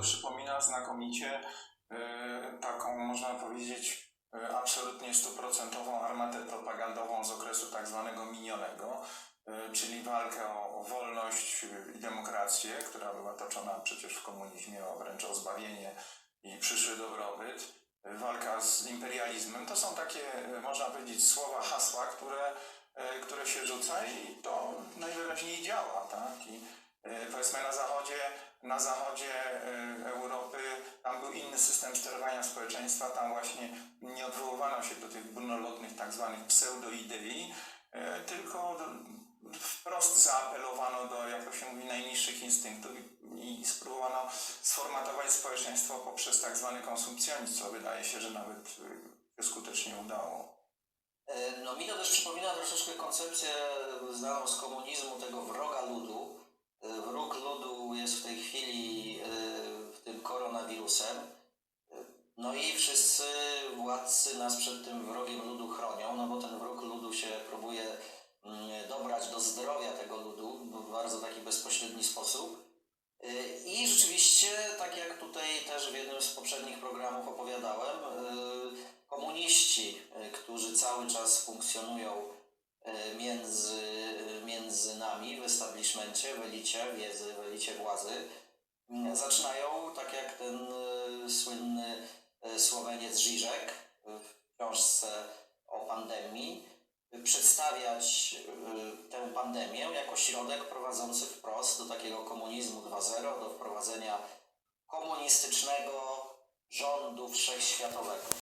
przypomina znakomicie e, taką, można powiedzieć, e, absolutnie stuprocentową armatę propagandową z okresu tak zwanego minionego, e, czyli walkę o, o wolność i demokrację, która była toczona przecież w komunizmie o wręcz o zbawienie i przyszły dobrobyt, walka z imperializmem. To są takie, można powiedzieć, słowa, hasła, które, które się rzuca i to najwyraźniej działa, tak? I powiedzmy na zachodzie, na zachodzie system sterowania społeczeństwa, tam właśnie nie odwoływano się do tych górnolotnych tak zwanych pseudoidei, e, tylko wprost zaapelowano do, jak się mówi, najniższych instynktów i, spróbowano sformatować społeczeństwo poprzez tak zwany konsumpcjonizm, co wydaje się, że nawet e, skutecznie udało. E, No mi to też przypomina troszeczkę koncepcję znaną z komunizmu tego wroga ludu. Wróg ludu jest w tej chwili tym koronawirusem. No i wszyscy władcy nas przed tym wrogiem ludu chronią, no bo ten wróg ludu się próbuje mm, dobrać do zdrowia tego ludu w bardzo taki bezpośredni sposób. Y, I rzeczywiście, tak jak tutaj też w jednym z poprzednich programów opowiadałem, y, komuniści, y, którzy cały czas funkcjonują między, między nami w establishmencie, w elicie wiedzy, w elicie władzy, zaczynają, tak jak ten Słoweniec Żyżek w książce o pandemii, przedstawiać y, tę pandemię jako środek prowadzący wprost do takiego komunizmu 2.0, do wprowadzenia komunistycznego rządu wszechświatowego.